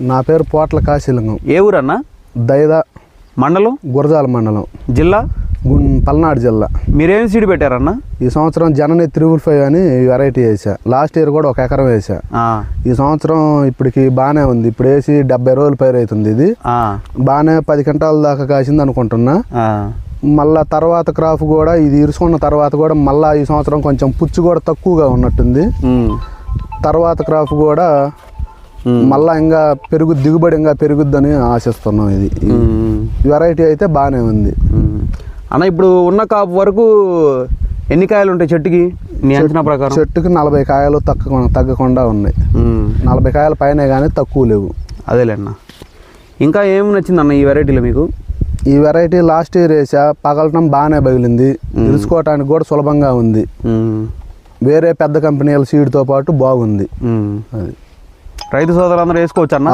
నా పేరు పోట్ల కాశీలింగం. ఏ ఊరన్నా? దైద మండలం? గురజాల మండలం. జిల్లా? పల్నాడు జిల్లా. మీరేం సీడ్ పెట్టారన్నా? ఈ సంవత్సరం జనని త్రిబుల్ ఫైవ్ అని వెరైటీ వేసా. లాస్ట్ ఇయర్ కూడా ఒక ఎకరం వేసా. ఈ సంవత్సరం ఇప్పటికి బాగానే ఉంది. ఇప్పుడు వేసి డెబ్బై రోజులు పైరు అవుతుంది ఇది. బాగానే పది గంటల దాకా కాసింది అనుకుంటున్నా. మళ్ళా తర్వాత క్రాప్ కూడా ఇది ఇరుసుకున్న తర్వాత కూడా మళ్ళా ఈ సంవత్సరం కొంచెం పుచ్చు కూడా తక్కువగా ఉన్నట్టుంది. తర్వాత క్రాప్ కూడా మళ్ళా ఇంకా పెరుగు దిగుబడి ఇంకా పెరుగుద్దని ఆశిస్తున్నాం ఇది. వెరైటీ అయితే బాగానే ఉంది. అన్న ఇప్పుడు ఉన్న కాపు వరకు ఎన్ని కాయలు ఉంటాయి చెట్టుకి? నీ అంచనా ప్రకారం? చెట్టుకి నలభై కాయలు తగ్గ తగ్గకుండా ఉన్నాయి. నలభై కాయల పైన కానీ తక్కువ లేవు. అదేలే అన్న. ఇంకా ఏం నచ్చింది అన్న ఈ వెరైటీలో మీకు? ఈ వెరైటీ లాస్ట్ ఇయర్ వేసా పగలటం బాగానే పగిలింది. ఇరుసుకోవటానికి కూడా సులభంగా ఉంది. వేరే పెద్ద కంపెనీల సీడ్తో పాటు బాగుంది. అది. రైతు సోదరులందరూ వేసుకోవచ్చు అన్న